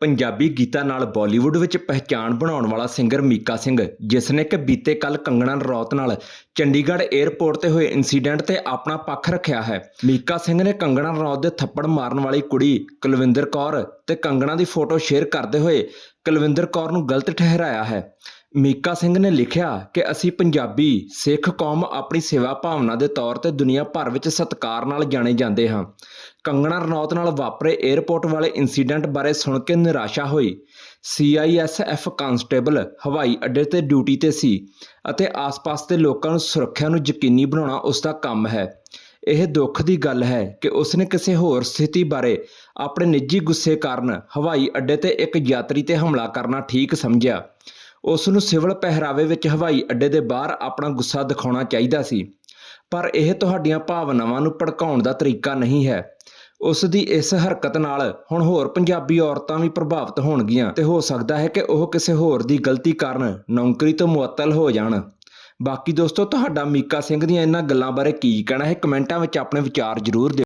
ਪੰਜਾਬੀ ਗੀਤਾਂ ਨਾਲ ਬਾਲੀਵੁੱਡ ਵਿੱਚ ਪਹਿਚਾਣ ਬਣਾਉਣ ਵਾਲਾ ਸਿੰਗਰ ਮੀਕਾ ਸਿੰਘ, ਜਿਸ ਨੇ ਕਿ ਬੀਤੇ ਕੱਲ ਕੰਗਣਾ ਰੌਤ ਨਾਲ ਚੰਡੀਗੜ੍ਹ 에ਅਰਪੋਰਟ ਤੇ ਹੋਏ ਇਨਸੀਡੈਂਟ ਤੇ ਆਪਣਾ ਪੱਖ ਰੱਖਿਆ ਹੈ। ਮੀਕਾ ਸਿੰਘ ਨੇ ਕੰਗਣਾ ਰੌਤ ਦੇ ਥੱਪੜ ਮਾਰਨ ਵਾਲੀ ਕੁੜੀ ਕੁਲਵਿੰਦਰ ਕੌਰ ਤੇ ਕੰਗਣਾ ਦੀ ਫੋਟੋ ਸ਼ੇਅਰ ਕਰਦੇ ਹੋਏ ਕੁਲਵਿੰਦਰ ਕੌਰ ਨੂੰ ਗਲਤ ਠਹਿਰਾਇਆ ਹੈ। ਮੀਕਾ ਸਿੰਘ ਨੇ ਲਿਖਿਆ ਕਿ ਅਸੀਂ ਪੰਜਾਬੀ ਸਿੱਖ ਕੌਮ ਆਪਣੀ ਸੇਵਾ ਭਾਵਨਾ ਦੇ ਤੌਰ ਤੇ ਦੁਨੀਆ ਭਰ ਵਿੱਚ ਸਤਿਕਾਰ ਨਾਲ ਜਾਣੇ ਜਾਂਦੇ ਹਾਂ। ਕੰਗਣਾ ਰਣੌਤ ਨਾਲ ਵਾਪਰੇ 에ਅਰਪੋਰਟ ਵਾਲੇ ਇਨਸੀਡੈਂਟ ਬਾਰੇ ਸੁਣ ਕੇ ਨਿਰਾਸ਼ਾ ਹੋਈ। ਸੀਆਈਐਸਐਫ ਕਾਂਸਟੇਬਲ ਹਵਾਈ ਅੱਡੇ ਤੇ ਡਿਊਟੀ ਤੇ ਸੀ ਅਤੇ ਆਸ-ਪਾਸ ਦੇ ਲੋਕਾਂ ਨੂੰ ਸੁਰੱਖਿਆ ਨੂੰ ਯਕੀਨੀ ਬਣਾਉਣਾ ਉਸ ਦਾ ਕੰਮ ਹੈ। ਇਹ ਦੁੱਖ ਦੀ ਗੱਲ ਹੈ ਕਿ ਉਸਨੇ ਕਿਸੇ ਹੋਰ ਸਥਿਤੀ ਬਾਰੇ ਆਪਣੇ ਨਿੱਜੀ ਗੁੱਸੇ ਕਾਰਨ ਹਵਾਈ ਅੱਡੇ ਤੇ ਇੱਕ ਯਾਤਰੀ ਤੇ ਹਮਲਾ ਕਰਨਾ ਠੀਕ ਸਮਝਿਆ। ਉਸ ਨੂੰ ਸਿਵਲ ਪਹਿਰਾਵੇ ਵਿੱਚ ਹਵਾਈ ਅੱਡੇ ਦੇ ਬਾਹਰ ਆਪਣਾ ਗੁੱਸਾ ਦਿਖਾਉਣਾ ਚਾਹੀਦਾ ਸੀ। ਪਰ ਇਹ ਤੁਹਾਡੀਆਂ ਭਾਵਨਾਵਾਂ ਨੂੰ ਭੜਕਾਉਣ ਦਾ ਤਰੀਕਾ ਨਹੀਂ ਹੈ। ਉਸ ਦੀ ਇਸ ਹਰਕਤ ਨਾਲ ਹੁਣ ਹੋਰ ਪੰਜਾਬੀ ਔਰਤਾਂ ਵੀ ਪ੍ਰਭਾਵਿਤ ਹੋਣਗੀਆਂ ਤੇ ਹੋ ਸਕਦਾ ਹੈ ਕਿ ਉਹ ਕਿਸੇ ਹੋਰ ਦੀ ਗਲਤੀ ਕਾਰਨ ਨੌਕਰੀ ਤੋਂ ਮੁਅੱਤਲ ਹੋ ਜਾਣ। ਬਾਕੀ ਦੋਸਤੋ, ਤੁਹਾਡਾ ਮੀਕਾ ਸਿੰਘ ਦੀਆਂ ਇਹਨਾਂ ਗੱਲਾਂ ਬਾਰੇ ਕੀ ਕਹਿਣਾ ਹੈ, ਕਮੈਂਟਾਂ ਵਿੱਚ ਆਪਣੇ ਵਿਚਾਰ ਜ਼ਰੂਰ ਦਿਓ।